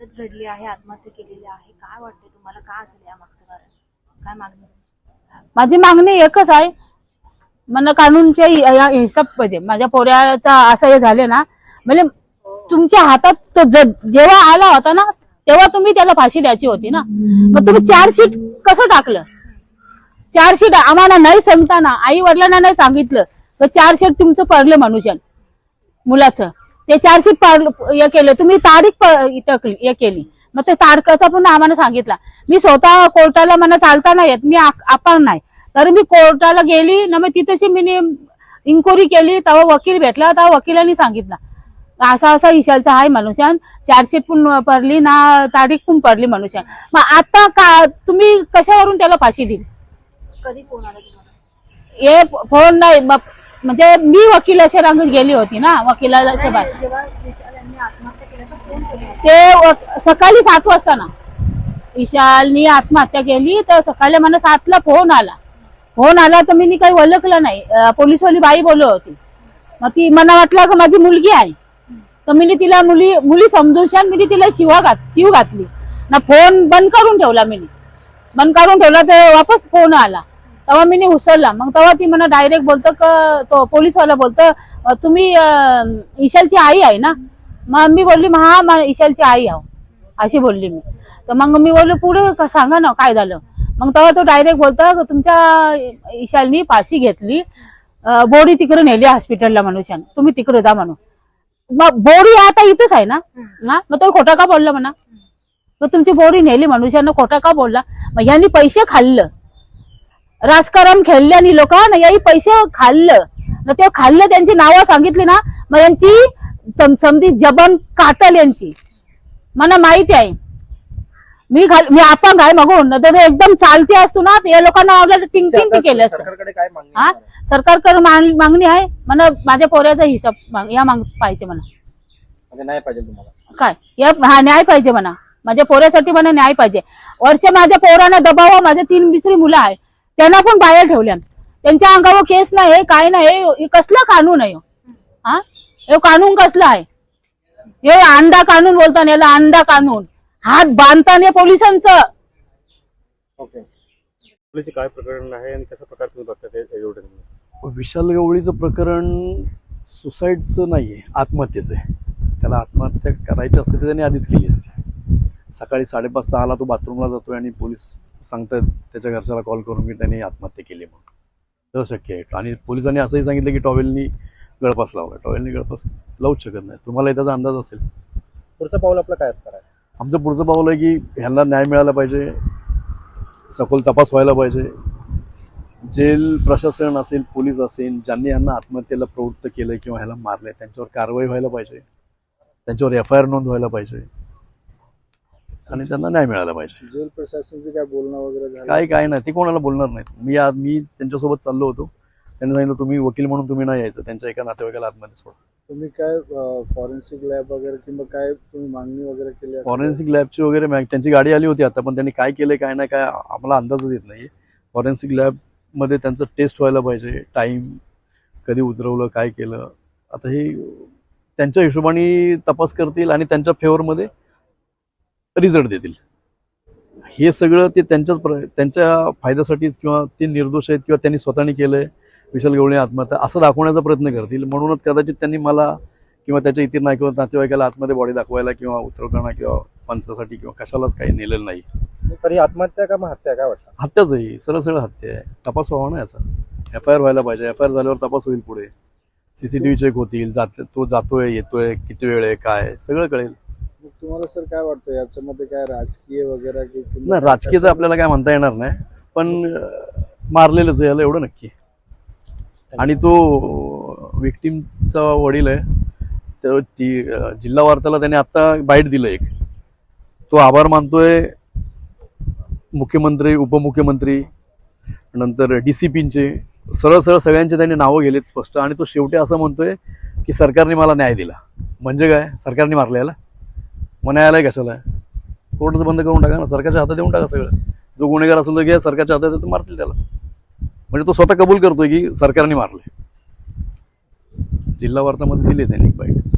पद्धत घडली आहे आत्महत्या केलेली आहे. काय वाटते तुम्हाला? काय असेल या मागचं कारण? काय मागणी? माझी मागणी एकच आहे. मला कानूनच्या या हिसाब पाहिजे. माझ्या पोऱ्याचा असं हे झाले ना म्हणजे तुमच्या हातात जेव्हा आला होता ना तेव्हा तुम्ही त्याला फाशी द्यायची होती ना. मग तुम्ही चार्जशीट कसं टाकलं? चार्जशीट आम्हाला नाही सांगताना आई वडिलांना नाही सांगितलं. तर चार्जशीट तुमचं पडलं मनुष्य मुलाचं. ते चार्जशीट पाडलं हे केलं. तुम्ही तारीख हे केली. मग ते तारखाचा पण आम्हाला सांगितला. मी स्वतः कोर्टाला मला चालता नाही येत. मी आपण नाही. तर मी कोर्टाला गेली ना मग तिथेशी मी इन्क्वायरी केली तेव्हा वकील भेटला तेव्हा वकिलांनी सांगितलं. असा असा इशालचा आहे मनुष्यान चार्जशीट पण पडली ना तारीख पण पडली मनुष्यान मग आता का तुम्ही कशावरून त्याला फाशी दिली? कधी फोन आला हे फोन नाही. मग- म्हणजे मी वकिलाच्या रांगेत गेली होती ना वकिलाच्या बाहेर. ते सकाळी सात वाजता ना. विशालनी आत्महत्या केली तर सकाळी मला सातला फोन आला. फोन आला तर मी काही ओळखलं नाही. पोलीसवाली बाई बोलत होती. मग ती मला वाटलं की माझी मुलगी आहे. तर मी तिला मुली मुली समजून शान मी तिला शिवा घात शिव घातली. ना फोन बंद करून ठेवला मी बंद करून ठेवला तर वापस फोन आला. तेव्हा मी उचलला मग तेव्हा ती मला डायरेक्ट बोलतो क तो पोलीसवाला बोलतो "अं, तुम्ही ईशालची आई आहे ना? मग मी बोलली "मग हा ईशालची आई आहो. अशी बोलली मी. तर मग मी बोललो पुढे सांगा ना काय झालं? मग तेव्हा तो डायरेक्ट बोलतो "क तुमच्या ईशालनी फाशी घेतली. बोडी तिकडे नेली हॉस्पिटलला मनुष्यानं. तुम्ही तिकडे जा म्हणून. मग बोडी आता इथंच आहे ना? मग तो खोटा का बोलला म्हणा? तुमची बोडी नेली मनुष्यानं खोटा का बोलला? मग यांनी पैसे खाल्लं. राजकारण खेळल्यानी लोक ना याही पैसे खाल्लं. ना ते खाल्लं त्यांची नावं सांगितली ना मग यांची सम- समधी जबन काटल यांची. मला माहिती आहे. मी घाल मी अपंग आहे मगून तर ते एकदम चालती असतो ना या लोकांना टिंग टिंग केलं असतं. सरकारकडे काय मागणी हा? सरकारकडे माग- मागणी आहे? मला माझ्या पोऱ्याचा हिसाब माग- या माग पाहिजे मला. म्हणजे काय? या हा न्याय पाहिजे म्हणा माझ्या पोरासाठी मला न्याय पाहिजे. वर्ष माझ्या पोरांना दबाव माझ्या तीन बिसरी मुलं आहे. त्यांना पण बाहेर ठेवल्या त्यांच्या अंगावर केस नाही हे काय नाही कसलं कानून आहे हो? हा? हे कानून कसलं आहे? हे अंडा कानून बोलतात याला अंडा कानून. हात बांधताना पोलिसांचं. ओके पोलीस काय प्रकरण आहे आणि कशा प्रकारे तुम्ही बघता ते एवढं विशाल गवळीचं प्रकरण सुसाईडचं नाही आहे आत्महत्येचं आहे. त्याला आत्महत्या करायची असते त्याने आधीच केली असती. सकाळी साडेपाच सहाला तो बाथरूमला जातोय आणि पोलीस सांगतात त्याच्या घरच्याला कॉल करून की त्याने आत्महत्या केली म्हणून. तर शक्य आहे. आणि पोलिसांनी असंही सांगितलं की टॉवेलनी गळपास लावला टॉवेलनी गळपास लावूच शकत नाही. तुम्हाला त्याचा अंदाज असेल. पुढचं पाऊल आपलं काय असणार आहे? आमचं पुढचं पाऊल आहे की ह्यांना न्याय मिळाला पाहिजे. सखोल तपास व्हायला पाहिजे. जेल प्रशासन असेल पोलीस असेल ज्यांनी यांना आत्महत्येला प्रवृत्त केलं किंवा ह्याला मारलंय त्यांच्यावर कारवाई व्हायला पाहिजे. त्यांच्यावर एफ आय आर नोंद व्हायला पाहिजे. आणि त्यांना न्याय मिळाला पाहिजे. जेल प्रशासनचे काय बोलणं वगैरे झालं? काय काय नाही. ते कोणाला बोलणार नाहीत. मी आज मी त्यांच्यासोबत चाललो होतो. त्यांनी सांगितलं तुम्ही वकील म्हणून तुम्ही नाही यायचं. त्यांच्या एका नातेवाईकाला आतमध्ये सोडा. तुम्ही काय फॉरेन्सिक लॅब वगैरे किंवा काय तुम्ही मागणी वगैरे केली असेल? फॉरेन्सिक लॅबची वगैरे त्यांची गाडी आली होती आता पण त्यांनी काय केलंय काय नाही काय आम्हाला अंदाजच येत नाही फॉरेन्सिक लॅबमध्ये त्यांचं टेस्ट व्हायला पाहिजे. टाईम कधी उतरवलं काय केलं. आता हे त्यांच्या हिशोबाने तपास करतील आणि त्यांच्या फेवरमध्ये रिझल्ट देतील. हे सगळं ते त्यांच्याच प्र त्यांच्या फायद्यासाठीच किंवा ते निर्दोष आहेत किंवा त्यांनी स्वतःने केलंय विशाल गवळी आत्महत्या असं दाखवण्याचा प्रयत्न करतील. म्हणूनच कदाचित त्यांनी मला किंवा त्याच्या इतर नायक नातेवाईकाला आतमध्ये बॉडी दाखवायला किंवा उतरवताना किंवा पंचासाठी किंवा कशालाच काही नेलेलं नाही. सर ही आत्महत्या का मग हत्या काय वाटतं? हत्याच आहे ही, सरळ सरळ हत्या आहे. तपास व्हावा ना याचा. एफ आय आर व्हायला पाहिजे. एफ आय आर झाल्यावर तपास होईल पुढे. सीसीटीव्ही चेक होतील. जात तो जातोय येतोय किती वेळ आहे काय आहे, सगळं कळेल. तुम्हाला सर काय वाटतं? याच्यामध्ये काय राजकीय वगैरे की किंवा नाही राजकीय तर आपल्याला काय म्हणता येणार नाही पण अं, मारलेलंच आहे याला एवढं नक्की. आहे. आणि तो विक्टीमचा वडील आहे तर ती अं, जिल्हा वार्ताला त्याने आत्ता बाईट दिलं एक. तो आभार मानतोय मुख्यमंत्री उपमुख्यमंत्री नंतर डी सी पींचे सरळ सरळ सगळ्यांचे त्यांनी नावं गेलेत स्पष्ट. आणि तो शेवटी असं म्हणतोय की सरकारने मला न्याय दिला. म्हणजे काय? सरकारने मारलं याला? मग न्यायालय कशाला? आहे कोर्टच बंद करून टाका ना सरकारच्या हातात देऊन टाका सगळं. जो गुन्हेगार असेल तर घ्या सरकारच्या हातात तर मारतील त्याला. म्हणजे तो स्वतः कबूल करतोय की सरकारने मारले जिल्हा वार्तामध्ये दिले त्यांनी बाईट.